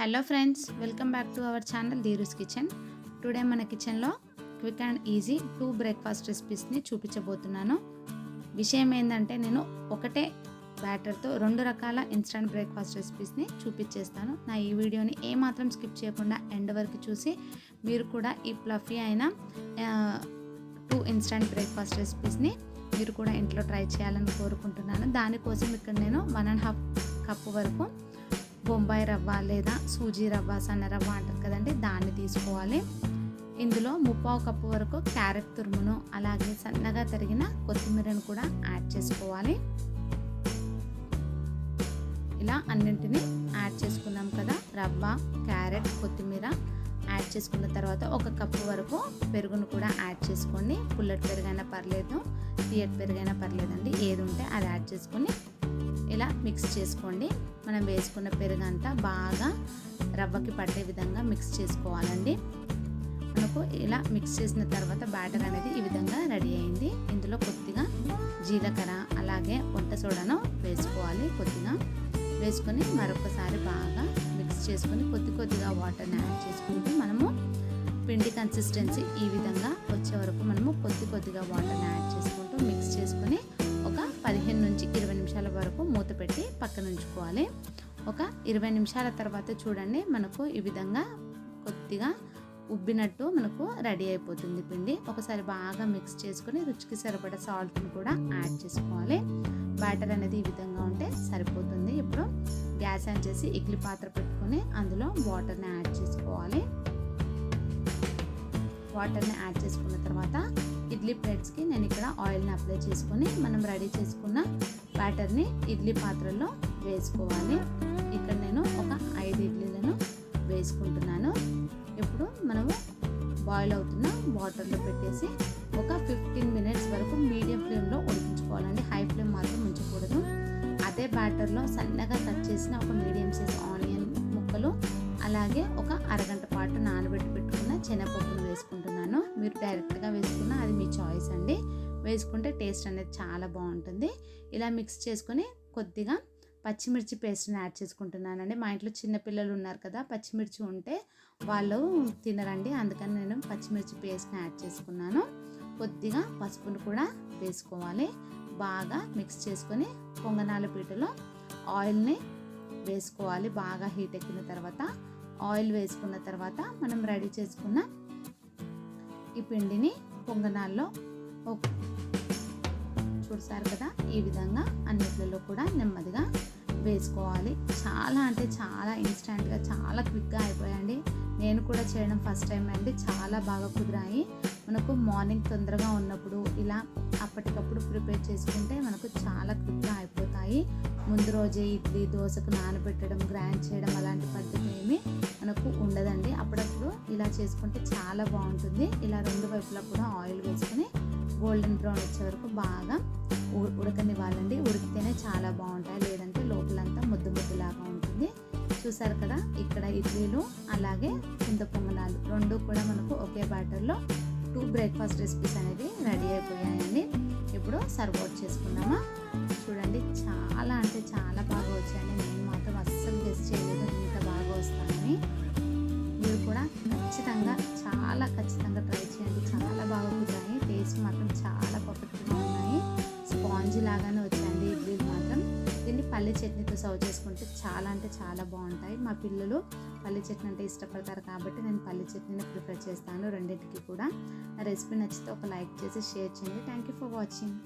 Hello friends welcome back to our channel Dheeru's kitchen. Today మన కిచెన్లో quick and easy two breakfast రెసిపీస్ని చూపించబోతున్నాను. విషయం ఏంటంటే నేను ఒకటే బ్యాటర్తో రెండు రకాల ఇన్స్టంట్ బ్రేక్ఫాస్ట్ రెసిపీస్ని చూపించేస్తాను. నా ఈ వీడియోని ఏమాత్రం స్కిప్ చేయకుండా ఎండ్ వరకు చూసి మీరు కూడా ఈ ప్లఫీ అయిన టూ ఇన్స్టంట్ బ్రేక్ఫాస్ట్ రెసిపీస్ని మీరు కూడా ఇంట్లో ట్రై చేయాలని కోరుకుంటున్నాను. దానికోసం ఇక్కడ నేను వన్ అండ్ హాఫ్ కప్ వరకు బొంబాయి రవ్వ లేదా సూజీ రవ్వ సన్న రవ్వ అంటారు కదండి దాన్ని తీసుకోవాలి. ఇందులో ముప్పావు కప్పు వరకు క్యారెట్ తురుమును అలాగే సన్నగా తరిగిన కొత్తిమీరను కూడా యాడ్ చేసుకోవాలి. ఇలా అన్నింటినీ యాడ్ చేసుకున్నాం కదా రవ్వ క్యారెట్ కొత్తిమీర యాడ్ చేసుకున్న తర్వాత ఒక కప్పు వరకు పెరుగును కూడా యాడ్ చేసుకోండి. పుల్లటి పెరుగైనా పర్లేదు తీయటి పెరుగైనా పర్లేదండి ఏది ఉంటే అది యాడ్ చేసుకొని ఇలా మిక్స్ చేసుకోండి. మనం వేసుకున్న పెరుగంతా బాగా రవ్వకి పట్టే విధంగా మిక్స్ చేసుకోవాలండి. మనకు ఇలా మిక్స్ చేసిన తర్వాత బ్యాటర్ అనేది ఈ విధంగా రెడీ అయింది. ఇందులో కొద్దిగా జీలకర్ర అలాగే వంట సోడాను వేసుకోవాలి కొద్దిగా. వేసుకొని మరొకసారి బాగా మిక్స్ చేసుకొని కొద్ది కొద్దిగా వాటర్ని యాడ్ చేసుకుంటూ మనము పిండి కన్సిస్టెన్సీ ఈ విధంగా వచ్చే వరకు మనము కొద్ది కొద్దిగా వాటర్ని యాడ్ చేసుకుంటూ మిక్స్ చేసుకొని ఒక పదిహేను నుంచి ఇరవై మూత పెట్టి పక్కన ఉంచుకోవాలి ఒక ఇరవై నిమిషాల తర్వాత చూడండి మనకు ఈ విధంగా కొద్దిగా ఉబ్బినట్టు మనకు రెడీ అయిపోతుంది పిండి. ఒకసారి బాగా మిక్స్ చేసుకొని రుచికి సరిపడా సాల్ట్ని కూడా యాడ్ చేసుకోవాలి. బ్యాటర్ అనేది ఈ విధంగా ఉంటే సరిపోతుంది. ఇప్పుడు గ్యాస్ ఆన్ చేసి ఇడ్లీ పాత్ర పెట్టుకొని అందులో వాటర్ని యాడ్ చేసుకోవాలి. వాటర్ని యాడ్ చేసుకున్న తర్వాత ఇడ్లీ ప్లేట్స్కి నేను ఇక్కడ ఆయిల్ని అప్లై చేసుకొని మనం రెడీ చేసుకున్న బ్యాటర్ని ఇడ్లీ పాత్రలో వేసుకోవాలి. ఇక్కడ నేను ఒక ఐదు ఇడ్లీలను వేసుకుంటున్నాను. ఇప్పుడు మనము బాయిల్ అవుతున్న వాటర్లో పెట్టేసి ఒక ఫిఫ్టీన్ మినిట్స్ వరకు మీడియం ఫ్లేమ్లో ఉడికించుకోవాలండి. హై ఫ్లేమ్ మాత్రం ఉంచకూడదు. అదే బ్యాటర్లో సన్నగా కట్ చేసిన ఒక మీడియం సైజ్ ఆనియన్ ముక్కలు అలాగే ఒక అరగంట పాటు నానబెట్టి పెట్టుకున్న శనగపప్పును వేసుకుంటున్నాను. మీరు డైరెక్ట్గా వేసుకున్న అది మీ చాయిస్ అండి. వేసుకుంటే టేస్ట్ అనేది చాలా బాగుంటుంది. ఇలా మిక్స్ చేసుకొని కొద్దిగా పచ్చిమిర్చి పేస్ట్ని యాడ్ చేసుకుంటున్నానండి. మా ఇంట్లో చిన్నపిల్లలు ఉన్నారు కదా పచ్చిమిర్చి ఉంటే వాళ్ళు తినరండి. అందుకని నేను పచ్చిమిర్చి పేస్ట్ని యాడ్ చేసుకున్నాను. కొద్దిగా పసుపును కూడా వేసుకోవాలి. బాగా మిక్స్ చేసుకొని పొంగనాల పీటలో ఆయిల్ని వేసుకోవాలి. బాగా హీట్ ఎక్కిన తర్వాత ఆయిల్ వేసుకున్న తర్వాత మనం రెడీ చేసుకున్న ఈ పిండిని పొంగనాల్లో చూసారు కదా ఈ విధంగా అన్నిట్లలో కూడా నెమ్మదిగా వేసుకోవాలి. చాలా అంటే చాలా ఇన్స్టెంట్గా చాలా క్విక్గా అయిపోయాయండి. నేను కూడా చేయడం ఫస్ట్ టైం అండి. చాలా బాగా కుదిరాయి. మనకు మార్నింగ్ తొందరగా ఉన్నప్పుడు ఇలా అప్పటికప్పుడు ప్రిపేర్ చేసుకుంటే మనకు చాలా క్విక్ రోజే ఇడ్లీ దోశకు నానబెట్టడం గ్రైండ్ చేయడం అలాంటి పద్ధతి ఏమి మనకు ఉండదండి. అప్పుడప్పుడు ఇలా చేసుకుంటే చాలా బాగుంటుంది. ఇలా రెండు వైపులా కూడా ఆయిల్ వేసుకొని గోల్డెన్ బ్రౌన్ వచ్చే వరకు బాగా ఉడకనివ్వాలండి ఉడికితేనే చాలా బాగుంటాయి. లేదంటే లోపలంతా ముద్దు ముద్దులాగా ఉంటుంది. చూసారు కదా ఇక్కడ ఇడ్లీలు అలాగే చింతపొంగనాలు రెండు కూడా మనకు ఒకే బ్యాటర్లో టూ బ్రేక్ఫాస్ట్ రెసిపీస్ అనేది రెడీ అయిపోయాయండి. ఇప్పుడు సర్వ్ అవుట్ చేసుకుందామా? చూడండి చాలా అంటే చాలా బాగా వచ్చాయండి. నేను మాత్రం అస్సలు గెస్ట్ చేయలేదు ఇంత బాగా వస్తానని మీరు కూడా ఖచ్చితంగా చాలా ఖచ్చితంగా ట్రై పల్లి చట్నీతో సర్వ్ చేసుకుంటే చాలా అంటే చాలా బాగుంటాయి. మా పిల్లలు పల్లి చట్నీ అంటే ఇష్టపడతారు కాబట్టి నేను పల్లి చట్నీని ప్రిఫర్ చేస్తాను రెండింటికి కూడా. నా రెసిపీ నచ్చితే ఒక లైక్ చేసి షేర్ చేయండి. Thank you for watching.